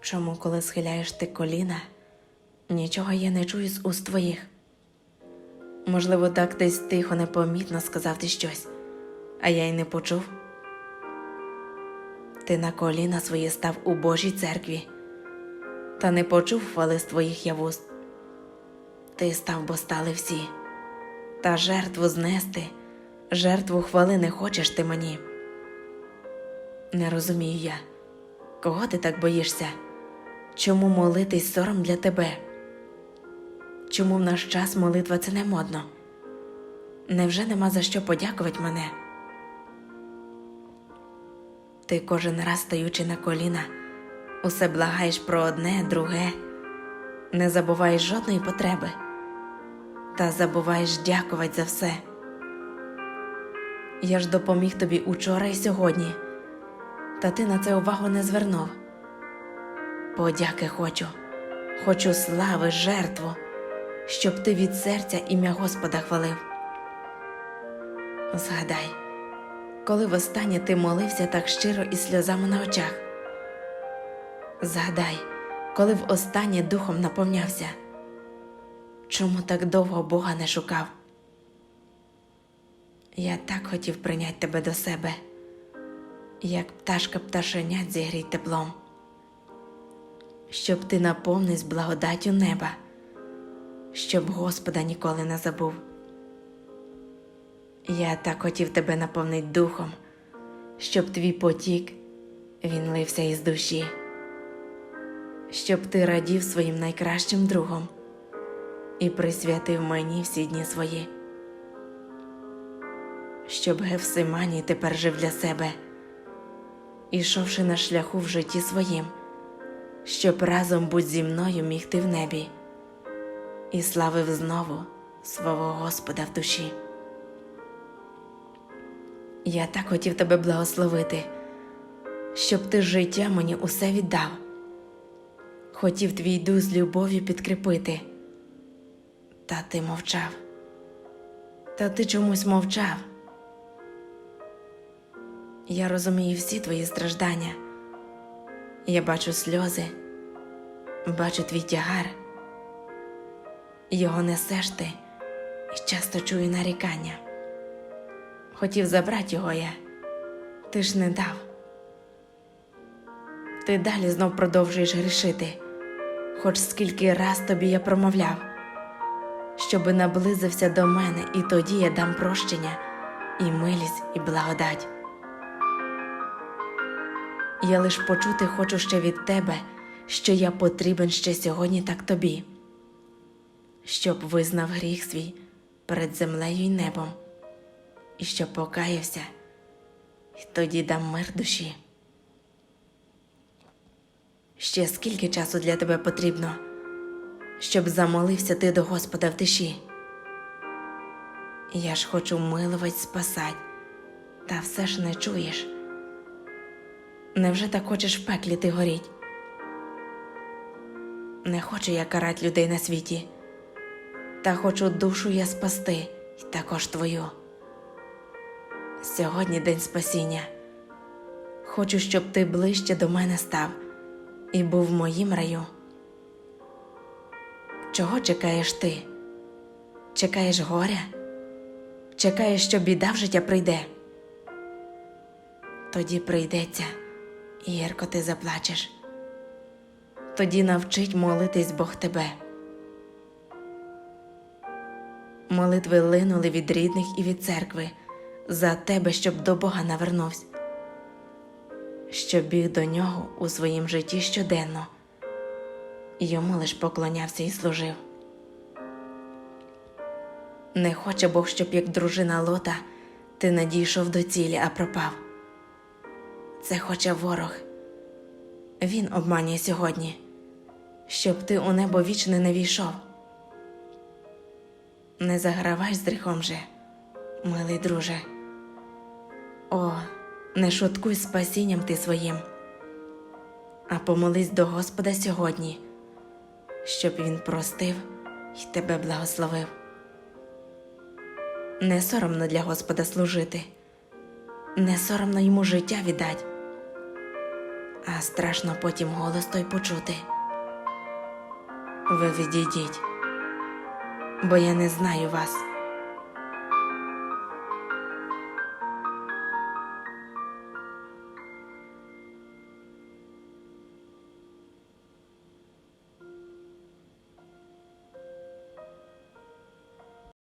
Чому, коли схиляєш ти коліна, нічого я не чую з уст твоїх? Можливо, так десь тихо, непомітно сказав ти щось, а я й не почув. Ти на коліна свої став у Божій церкві, та не почув хвали з твоїх я вуст. Ти став, бо стали всі, та жертву знести, жертву хвали не хочеш ти мені. Не розумію я, кого ти так боїшся? Чому молитись сором для тебе? Чому в наш час молитва це не модно? Невже нема за що подякувати мене? Ти кожен раз стаючи на коліна, усе благаєш про одне, друге, не забуваєш жодної потреби, та забуваєш дякувати за все. Я ж допоміг тобі учора і сьогодні, та ти на це увагу не звернув. Подяки хочу, хочу слави, жертву, щоб ти від серця ім'я Господа хвалив. Згадай, коли востаннє ти молився так щиро і сльозами на очах. Згадай, коли востаннє духом наповнявся. Чому так довго Бога не шукав? Я так хотів прийняти тебе до себе, як пташка пташенят зігріть теплом, щоб ти наповнився благодаттю неба, щоб Господа ніколи не забув. Я так хотів тебе наповнити духом, щоб твій потік він лився із душі, щоб ти радів своїм найкращим другом і присвятив мені всі дні свої, щоб Гевсиманій тепер жив для себе, ішовши на шляху в житті своїм, щоб разом будь зі мною міг ти в небі і славив знову свого Господа в душі. Я так хотів тебе благословити, щоб ти життя мені усе віддав. Хотів твій дух з любов'ю підкріпити, та ти мовчав, та ти чомусь мовчав. Я розумію всі твої страждання. Я бачу сльози, бачу твій тягар. Його несеш ти і часто чую нарікання. Хотів забрати його я, ти ж не дав. Ти далі знов продовжуєш грішити, хоч скільки раз тобі я промовляв, щоби наблизився до мене, і тоді я дам прощення, і милість, і благодать. Я лиш почути хочу ще від тебе, що я потрібен ще сьогодні так тобі, щоб визнав гріх свій перед землею й небом і що покаявся, і тоді дам мир душі. Ще скільки часу для тебе потрібно, щоб замолився ти до Господа в тиші? Я ж хочу милувать, спасать, та все ж не чуєш. Невже так хочеш в пеклі ти горіть? Не хочу я карать людей на світі, та хочу душу я спасти, і також твою. Сьогодні день спасіння. Хочу, щоб ти ближче до мене став і був в моїм раю. Чого чекаєш ти? Чекаєш горя? Чекаєш, що біда в життя прийде? Тоді прийдеться, гірко ти заплачеш. Тоді навчить молитись Бог тебе. Молитви линули від рідних і від церкви за тебе, щоб до Бога навернувся, щоб біг до нього у своїм житті щоденно, йому лиш поклонявся і служив. Не хоче Бог, щоб як дружина лота ти не дійшов до цілі, а пропав. Це хоче ворог. Він обманює сьогодні, щоб ти у небо вічне не війшов. Не загравай з гріхом же, милий друже. О, не шуткуй спасінням ти своїм, а помолись до Господа сьогодні, щоб Він простив і тебе благословив. Не соромно для Господа служити, не соромно йому життя віддать. А страшно потім голос той почути. Ви відійдіть, бо я не знаю вас.